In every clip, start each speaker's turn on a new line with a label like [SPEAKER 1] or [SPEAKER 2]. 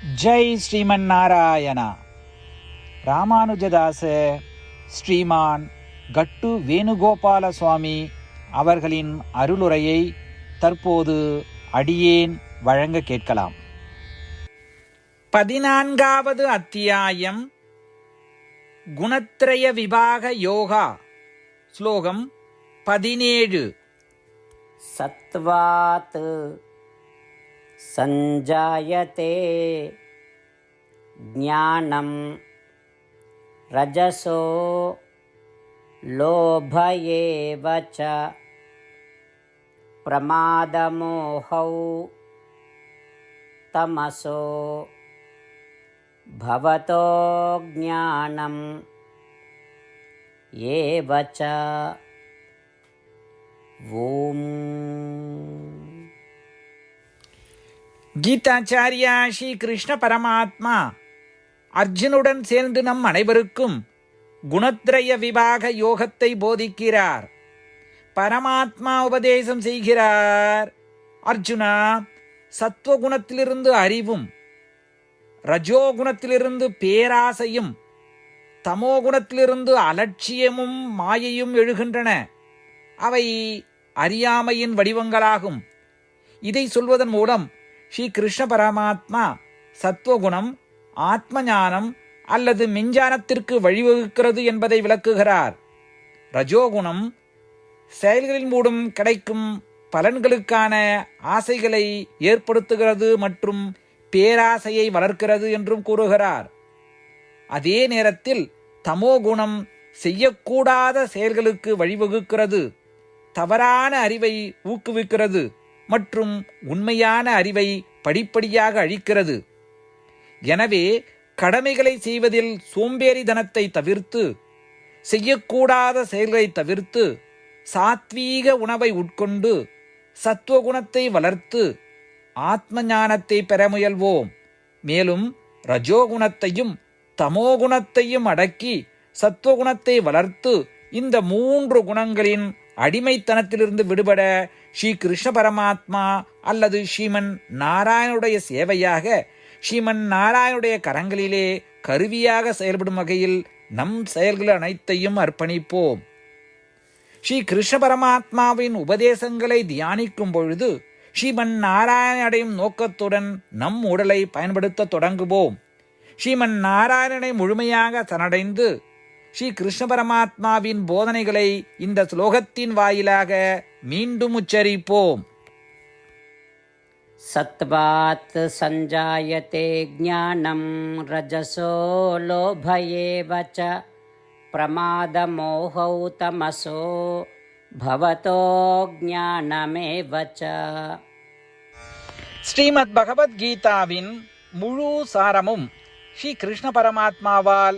[SPEAKER 1] ஜெய் ஸ்ரீமன் நாராயணா ராமானுஜதாச ஸ்ரீமான் கட்டு வேணுகோபால சுவாமி அவர்களின் அருளுரையை தற்போது அடியேன் வழங்க கேட்கலாம். பதினான்காவது அத்தியாயம் குணத்ரய விபாக யோகா ஸ்லோகம் பதினேழு.
[SPEAKER 2] சத்வாத் सञ्जायते। ज्ञानं रजसो लोभ एव च। प्रमादमोहौ तमसो भवतो ज्ञानम् एव च। ॐ
[SPEAKER 1] கீதாச்சாரியா ஸ்ரீ கிருஷ்ண பரமாத்மா. அர்ஜுனுடன் சேர்ந்து நம் அனைவருக்கும் குணத்ரய விபாக யோகத்தை போதிக்கிறார். பரமாத்மா உபதேசம் செய்கிறார். அர்ஜுனா சத்துவகுணத்திலிருந்து அறிவும் ரஜோகுணத்திலிருந்து பேராசையும் தமோகுணத்திலிருந்து அலட்சியமும் மாயையும் எழுகின்றன. அவை அறியாமையின் வடிவங்களாகும். இதை சொல்வதன் மூலம் ஸ்ரீ கிருஷ்ண பரமாத்மா சத்துவகுணம் ஆத்ம ஞானம் அல்லது மிஞ்ஞானத்திற்கு வழிவகுக்கிறது என்பதை விளக்குகிறார். ரஜோகுணம் செயல்களின் மூலம் கிடைக்கும் பலன்களுக்கான ஆசைகளை ஏற்படுத்துகிறது மற்றும் பேராசையை வளர்க்கிறது என்றும் கூறுகிறார். அதே நேரத்தில் தமோகுணம் செய்யக்கூடாத செயல்களுக்கு வழிவகுக்கிறது தவறான அறிவை ஊக்குவிக்கிறது. மற்றும் உண்மையான அறிவை படிப்படியாக அழிக்கிறது. எனவே கடமைகளை செய்வதில் சோம்பேறிதனத்தை தவிர்த்து செய்யக்கூடாத செயல்களை தவிர்த்து சாத்வீக உணவை உட்கொண்டு சத்துவகுணத்தை வளர்த்து ஆத்ம ஞானத்தை பெற முயல்வோம். மேலும் ரஜோகுணத்தையும் தமோகுணத்தையும் அடக்கி சத்துவகுணத்தை வளர்த்து இந்த மூன்று குணங்களின் அடிமைத்தனத்திலிருந்து விடுபட ஸ்ரீ கிருஷ்ண பரமாத்மா அல்லது ஸ்ரீமன் நாராயணுடைய சேவையாக ஸ்ரீமன் நாராயணுடைய கரங்களிலே கருவியாக செயல்படும் வகையில் நம் செயல்கள் அனைத்தையும் அர்ப்பணிப்போம். ஸ்ரீ கிருஷ்ண பரமாத்மாவின் உபதேசங்களை தியானிக்கும் பொழுது ஸ்ரீமன் நாராயண அடையும் நோக்கத்துடன் நம் உடலை பயன்படுத்த தொடங்குவோம். ஸ்ரீமன் நாராயணனை முழுமையாக சனடைந்து ஸ்ரீ கிருஷ்ண பரமாத்மாவின் போதனைகளை இந்த ஸ்லோகத்தின் வாயிலாக மீண்டும் உச்சரிப்போம்
[SPEAKER 2] सत्त्वात् सञ्जायते ज्ञानं रजसो लोभ एव च प्रमादमोहौ तमसो भवतो ज्ञानमेव च
[SPEAKER 1] ஸ்ரீமத் பகவத்கீதாவின் முழு சாரமும் ஸ்ரீ கிருஷ்ண பரமாத்மாவால்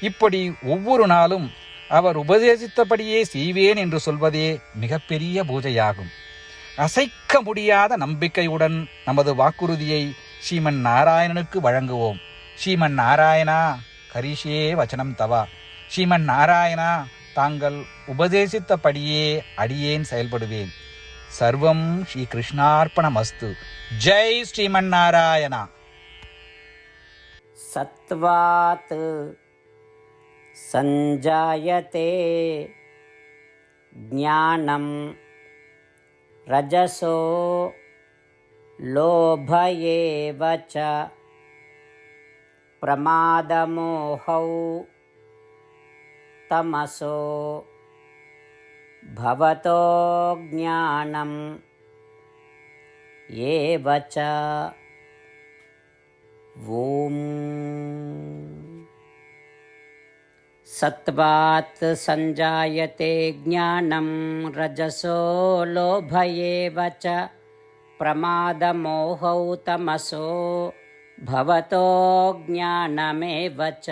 [SPEAKER 1] இப்படி ஒவ்வொரு நாளும் அவர் உபதேசித்தபடியே செய்வேன் என்று சொல்வதே மிகப்பெரிய பூஜையாகும். அசைக்க முடியாத நம்பிக்கையுடன் நமது வாக்குறுதியை ஸ்ரீமன் நாராயணனுக்கு வழங்குவோம். ஸ்ரீமன் நாராயணா கரிஷே வச்சனம் தவா. ஸ்ரீமன் நாராயணா தாங்கள் உபதேசித்தபடியே அடியேன் செயல்படுவேன். சர்வம் ஸ்ரீ கிருஷ்ணார்ப்பணமஸ்து ஜெய் ஸ்ரீமன் நாராயணா.
[SPEAKER 2] சத்வாத். सञ्जायते। ज्ञानं रजसो लोभ एव च प्रमादमोहौ तमसो भवतो ज्ञानम् एव च ॐ सत्त्वात् सञ्जायते ज्ञानं रजसो लोभ एव च प्रमादमोहौ तमसो भवतो ज्ञानमेव च